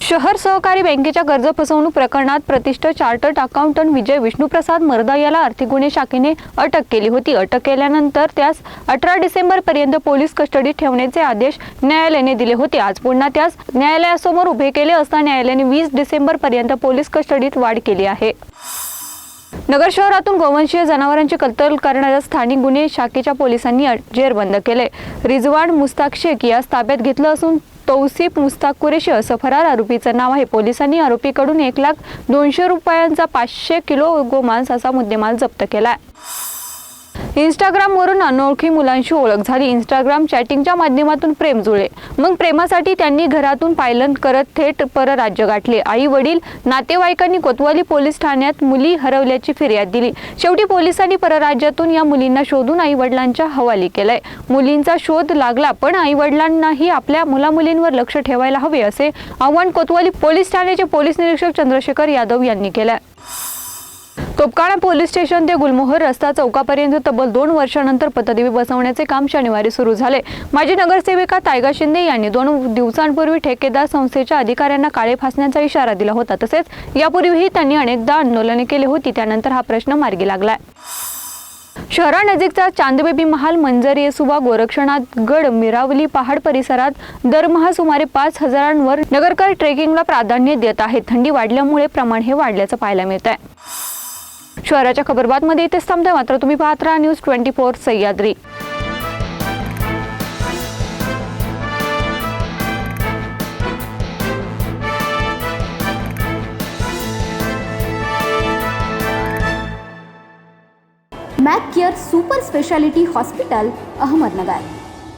शहर सहकारी बँकेच्या कर्ज फसवणूक प्रकरणात प्रतिष्ठित चार्टर्ड अकाउंटंट विजय विष्णुप्रसाद मर्दा याला आर्थिक गुन्हे शाखेने अटक केली होती. अटक केल्यानंतर त्यास अठरा डिसेंबर पर्यंत पोलीस कस्टडीत ठेवण्याचे आदेश न्यायालयाने दिले होते. आज पुन्हा त्यास न्यायालयासमोर उभे केले असता न्यायालयाने वीस डिसेंबर पर्यंत पोलीस कस्टडीत वाढ केली आहे. नगर शहरातून गोवंशीय जनावरांची कत्तल करणाऱ्या स्थानिक गुन्हे शाखेच्या पोलिसांनी जेरबंद केले. रिजवान मुस्ताक शेख यास ताब्यात घेतलं असून तौसिफ मुस्ताक कुरेशी असं फरार आरोपीचं नाव आहे. पोलिसांनी आरोपीकडून एक लाख दोनशे रुपयांचा पाचशे किलो गोमांस असा मुद्देमाल जप्त केला इंस्टाग्रामवरून अनोळखी मुलांशी ओळख झाली. इंस्टाग्राम चॅटिंगच्या माध्यमातून प्रेम जुळले. मग प्रेमासाठी त्यांनी घरातून पायलन करत थेट परराज्य गाठले. आई वडील नातेवाईकांनी कोतवाली पोलीस ठाण्यात मुली हरवल्याची फिर्याद दिली. शेवटी पोलिसांनी परराज्यातून या मुलींना शोधून आई वडिलांच्या हवाली केलाय. मुलींचा शोध लागला पण आई वडिलांनाही आपल्या मुलामुलींवर लक्ष ठेवायला हवे असे आव्हान कोतवाली पोलीस ठाण्याचे पोलीस निरीक्षक चंद्रशेखर यादव यांनी केलंय. तोपकाळा पोलीस स्टेशन ते गुलमोहर रस्ता चौकापर्यंत तब्बल दोन वर्षानंतर पथदिवे बसवण्याचे काम शनिवारी सुरू झाले. माजी नगरसेविका तायगा शिंदे यांनी दोन दिवसांपूर्वी ठेकेदार संस्थेच्या अधिकाऱ्यांना काळे फासण्याचा इशारा दिला होता. तसेच यापूर्वीही त्यांनी अनेकदा आंदोलने केली होती. त्यानंतर हा प्रश्न मार्गी लागलाय. शहरानजीकचा चांदबेबी महाल मंजर येसुबा गोरक्षनाथ गड मिरावली पहाड परिसरात दरमहा सुमारे पाच हजारांवर नगरकर ट्रेकिंगला प्राधान्य देत आहेत. थंडी वाढल्यामुळे प्रमाण हे वाढल्याचं पाहायला मिळत आहे शहराच्या खबरबातमध्ये इथेच थांबते मात्र तुम्ही पाहत राहा news twenty four Sahyadri. Mac care super speciality hospital Ahmednagar.